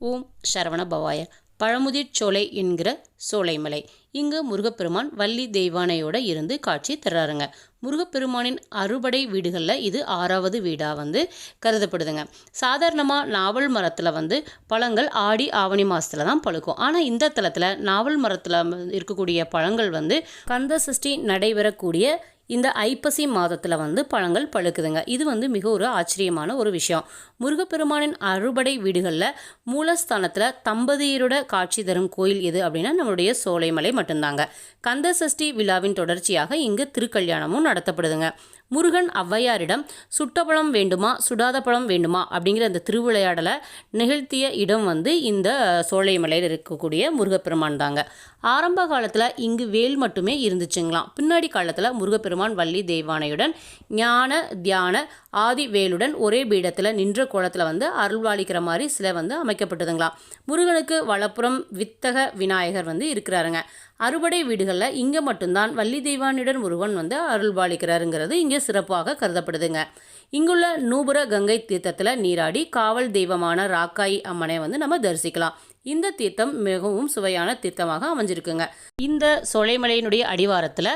ஓம் சரவண பவாய பழமுதிர் சோலை என்கிற சோலைமலை. இங்கு முருகப்பெருமான் வள்ளி தெய்வானையோட இருந்து காட்சி தர்றாருங்க. முருகப்பெருமானின் அறுபடை வீடுகளில் இது ஆறாவது வீடாக வந்து கருதப்படுதுங்க. சாதாரணமாக நாவல் மரத்தில் வந்து பழங்கள் ஆடி ஆவணி மாதத்தில் தான் பழுக்கும். ஆனால் இந்த தளத்தில் நாவல் மரத்தில் இருக்கக்கூடிய பழங்கள் வந்து கந்த சஷ்டி நடைபெறக்கூடிய இந்த ஐப்பசி மாதத்தில் வந்து பழங்கள் பழுக்குதுங்க. இது வந்து மிக ஒரு ஆச்சரியமான ஒரு விஷயம். முருகப்பெருமானின் அறுபடை வீடுகளில் மூலஸ்தானத்தில் தம்பதியரோட காட்சி தரும் கோயில் எது அப்படின்னா நம்மளுடைய சோலைமலை மட்டும்தாங்க. கந்த சஷ்டி விழாவின் தொடர்ச்சியாக இங்கு திருக்கல்யாணமும் நடத்தப்படுதுங்க. முருகன் ஔவையாரிடம் சுட்ட பழம் வேண்டுமா சுடாத பழம் வேண்டுமா அப்படிங்கிற அந்த திருவிளையாடலை நிகழ்த்திய இடம் வந்து இந்த சோலைமலையில் இருக்கக்கூடிய முருகப்பெருமான் தாங்க. ஆரம்ப காலத்தில் இங்கு வேல் மட்டுமே இருந்துச்சுங்களாம். பின்னாடி காலத்தில் முருகப்பெருமான் வள்ளி தெய்வானையுடன் ஞான தியான ஆதிவேலுடன் ஒரே பீடத்தில் நின்ற கோலத்தில் வந்து அருள்வாளிக்கிற மாதிரி சிலை வந்து அமைக்கப்பட்டதுங்களாம். முருகனுக்கு வலப்புறம் வித்தக விநாயகர் வந்து இருக்கிறாருங்க. அறுபடை வீடுகளில் இங்கே மட்டும்தான் வள்ளி தெய்வானியுடன் முருகன் வந்து அருள்பாலிக்கிறாருங்கிறது இங்கே சிறப்பாக கருதப்படுதுங்க. இங்குள்ள நூபுர கங்கை தீர்த்தத்தில் நீராடி காவல் தெய்வமான ராக்காய் அம்மனை வந்து நம்ம தரிசிக்கலாம். இந்த தீர்த்தம் மிகவும் சுவையான தீர்த்தமாக அமைஞ்சிருக்குங்க. இந்த சோலைமலையினுடைய அடிவாரத்தில்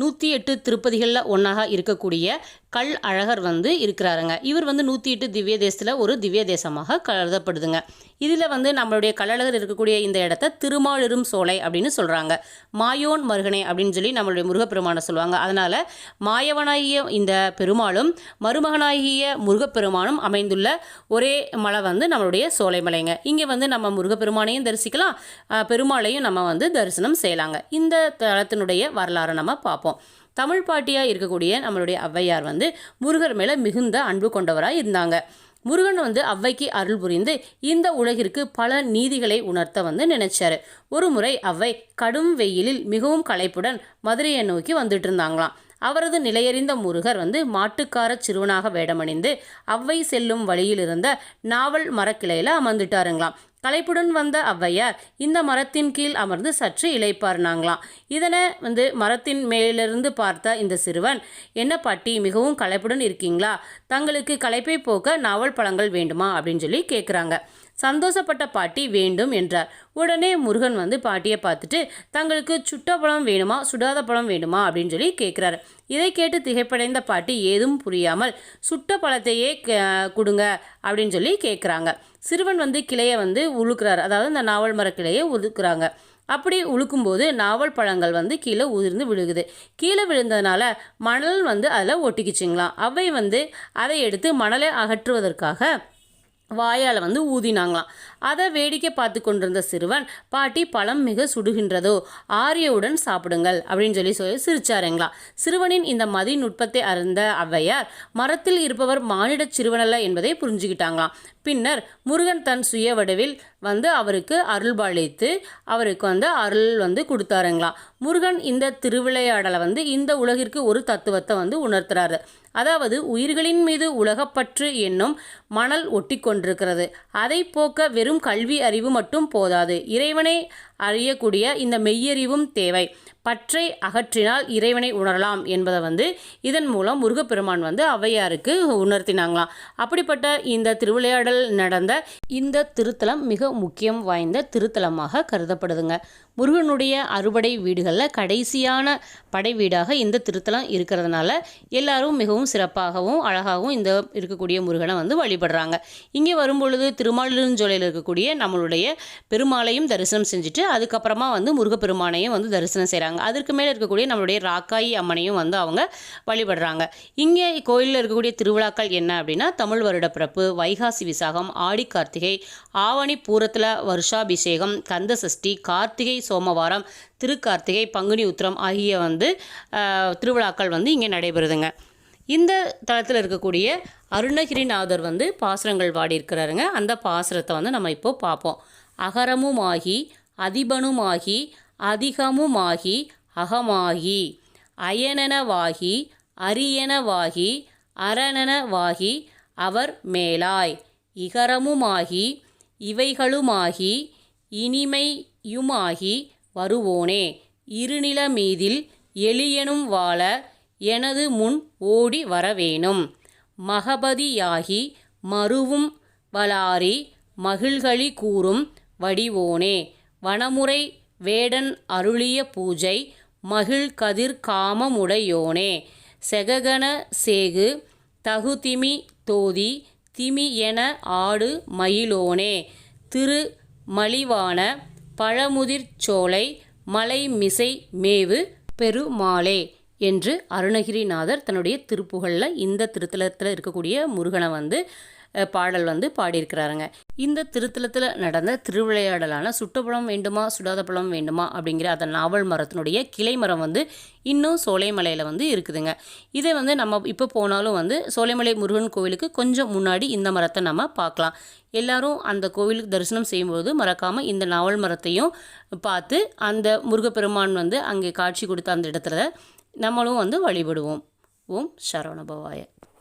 நூற்றி எட்டு திருப்பதிகளில் ஒன்றாக இருக்கக்கூடிய கல் அழகர் வந்து இருக்கிறாருங்க. இவர் வந்து நூற்றி எட்டு திவ்ய தேசத்தில் ஒரு திவ்ய தேசமாக கருதப்படுதுங்க. இதில் வந்து நம்மளுடைய கள்ளழகர் இருக்கக்கூடிய இந்த இடத்த திருமாலிரும் சோலை அப்படின்னு சொல்கிறாங்க மாயோன் மருகனை அப்படின்னு சொல்லி நம்மளுடைய முருகப்பெருமானை சொல்லுவாங்க. அதனால் மாயவனாகிய இந்த பெருமாளும் மருமகனாகிய முருகப்பெருமானும் அமைந்துள்ள ஒரே மலை வந்து நம்மளுடைய சோலைமலைங்க இங்கே வந்து நம்ம முருகப்பெருமானையும் தரிசிக்கலாம். பெருமாளையும் நம்ம வந்து தரிசனம் செய்யலாங்க. இந்த தலத்தினுடைய வரலாறை நம்ம பார்ப்போம். தமிழ் பாட்டியாக இருக்கக்கூடிய நம்மளுடைய ஔவையார் வந்து முருகர் மேலே மிகுந்த அன்பு கொண்டவராக இருந்தாங்க. முருகன் வந்து அவ்வைக்கு அருள் புரிந்து இந்த உலகிற்கு பல நீதிகளை உணர்த்த வந்து நினைச்சாரு. ஒரு முறை அவ்வை கடும் வெயிலில் மிகவும் களைப்புடன் மதுரையை நோக்கி வந்துட்டு இருந்தாங்களாம். அவரது நிலையறிந்த முருகர் வந்து மாட்டுக்கார சிறுவனாக வேடமணிந்து அவ்வை செல்லும் வழியில் இருந்த நாவல் மரக்கிளையில் அமர்ந்துட்டாருங்களாம். களைப்புடன் வந்த ஔவையார் இந்த மரத்தின் கீழ் அமர்ந்து சற்று இலைப்பார்னாங்களாம் இதனை வந்து மரத்தின் மேலிருந்து பார்த்த இந்த சிறுவன் என்ன பாட்டி மிகவும் களைப்புடன் இருக்கீங்களா? தங்களுக்கு களைப்பை போக்க நாவல் பழங்கள் வேண்டுமா? அப்படின்னு சொல்லி கேட்குறாங்க சந்தோஷப்பட்ட பாட்டி வேண்டும் என்றார். உடனே முருகன் வந்து பாட்டியை பார்த்துட்டு தங்களுக்கு சுட்ட பழம் வேணுமா? சுடாத பழம் வேணுமா? அப்படின்னு சொல்லி கேட்குறாரு இதை கேட்டு திகைப்படைந்த பாட்டி ஏதும் புரியாமல் சுட்ட பழத்தையே கொடுங்க அப்படின்னு சொல்லி கேட்குறாங்க சிறுவன் வந்து கிளையை வந்து உழுக்கிறார் அதாவது இந்த நாவல் மர கிளையை உழுக்கிறாங்க அப்படி உழுக்கும்போது நாவல் பழங்கள் வந்து கீழே உதிர்ந்து விழுகுது. கீழே விழுந்ததுனால மணல் வந்து அதில் ஒட்டிக்கிச்சிங்களாம். அவை வந்து அதை எடுத்து மணலை அகற்றுவதற்காக வாயால் வந்து ஊதினாங்களாம். அதை வேடிக்கை பார்த்து கொண்டிருந்த சிறுவன் பாட்டி பழம் மிக சுடுகின்றதோ ஆரியவுடன் சாப்பிடுங்கள் அப்படின்னு சொல்லி சொல்லி சிரிச்சாருங்களா சிறுவனின் இந்த மதி நுட்பத்தை அறிந்த ஔவையார் மரத்தில் இருப்பவர் மானிட சிறுவனல்ல என்பதை புரிஞ்சுக்கிட்டாங்களாம். பின்னர் முருகன் தன் சுய வடிவில் வந்து அவருக்கு அருள்பாலித்து அவருக்கு வந்து அருள் வந்து கொடுத்தாருங்களாம் முருகன் இந்த திருவிளையாடலை வந்து இந்த உலகிற்கு ஒரு தத்துவத்தை வந்து உணர்த்துறாரு. அதாவது உயிர்களின் மீது உலகப்பற்று என்னும் மணல் ஒட்டி கொண்டிருக்கிறது. அதை போக்க வெறும் கல்வி அறிவு மட்டும் போதாது. இறைவனை அறியக்கூடிய இந்த மெய்யறிவும் தேவை. பற்றை அகற்றினால் இறைவனை உணரலாம் என்பதை வந்து இதன் மூலம் முருகப்பெருமான் வந்து ஔவையாருக்கு உணர்த்தினாங்களாம். அப்படிப்பட்ட இந்த திருவிளையாடல் நடந்த இந்த திருத்தலம் மிக முக்கியம் வாய்ந்த திருத்தலமாக கருதப்படுதுங்க. முருகனுடைய அறுபடை வீடுகளில் கடைசியான படை வீடாக இந்த திருத்தலம் இருக்கிறதுனால எல்லாரும் மிகவும் சிறப்பாகவும் அழகாகவும் இந்த இருக்கக்கூடிய முருகனை வந்து வழிபடுறாங்க. இங்கே வரும்பொழுது திருமாலிருஞ்சோலையில் இருக்கக்கூடிய நம்மளுடைய பெருமாளையும் தரிசனம் செஞ்சுட்டு அதுக்கப்புறமா வந்து முருகப்பெருமானையும் வந்து தரிசனம் செய்கிறாங்க அதற்கு மேலே இருக்கக்கூடிய நம்மளுடைய ராக்காயி அம்மனையும் வந்து அவங்க வழிபடுறாங்க. இங்கே கோயிலில் இருக்கக்கூடிய திருவிழாக்கள் என்ன அப்படின்னா தமிழ் வருட பிறப்பு வைகாசி விசாகம் ஆடி கார்த்திகை ஆவணி பூரத்தில் வருஷாபிஷேகம் கந்த சஷ்டி கார்த்திகை சோமவாரம் திருக்கார்த்திகை பங்குனி உத்திரம் ஆகிய வந்து திருவிழாக்கள் வந்து இங்கே நடைபெறுதுங்க. இந்த தளத்தில் இருக்கக்கூடிய அருணகிரிநாதர் வந்து பாசுரங்கள் வாடியிருக்கிறாருங்க. அந்த பாசுரத்தை வந்து நம்ம இப்போது பார்ப்போம். அகரமுமாகி அதிபனுமாகி அதிகமுமாகி அகமாகி அயனனவாகி அரியனவாகி அரணனவாகி அவர் மேலாய் இகரமுமாகி இவைகளுமாகி இனிமை யுமாகி வருவோனே இருநிலமீதில் எளியனும் வாழ எனது முன் ஓடி வரவேணும். மகபதியாகி மருவும் வளாரி மகிழ்களி கூறும் வடிவோனே வனமுறை வேடன் அருளிய பூஜை மகிழ் கதிர் காமமுடையோனே செககன சேகு தகுதிமி தோதி திமி என ஆடு மயிலோனே திரு மலிவான பழமுதிர் சோலை மலைமிசை மேவு பெருமாளே என்று அருணகிரிநாதர் தன்னுடைய திருப்புகழில் இந்த திருத்தலத்தில் இருக்கக்கூடிய முருகனை வந்து பாடல் வந்து பாடியிருக்கிறாருங்க. இந்த திருத்தலத்தில் நடந்த திருவிளையாடலான சுட்டப்பழம் வேண்டுமா சுடாத பழம் வேண்டுமா அப்படிங்கிற அந்த நாவல் மரத்தினுடைய கிளை மரம் வந்து இன்னும் சோலைமலையில் வந்து இருக்குதுங்க. இதை வந்து நம்ம இப்போ போனாலும் வந்து சோலைமலை முருகன் கோவிலுக்கு கொஞ்சம் முன்னாடி இந்த மரத்தை நம்ம பார்க்கலாம். எல்லாரும் அந்த கோவிலுக்கு தரிசனம் செய்யும்போது மறக்காமல் இந்த நாவல் மரத்தையும் பார்த்து அந்த முருகப்பெருமான் வந்து அங்கே காட்சி கொடுத்த அந்த இடத்துல நம்மளும் வந்து வழிபடுவோம். ஓம் சரவணபவாய.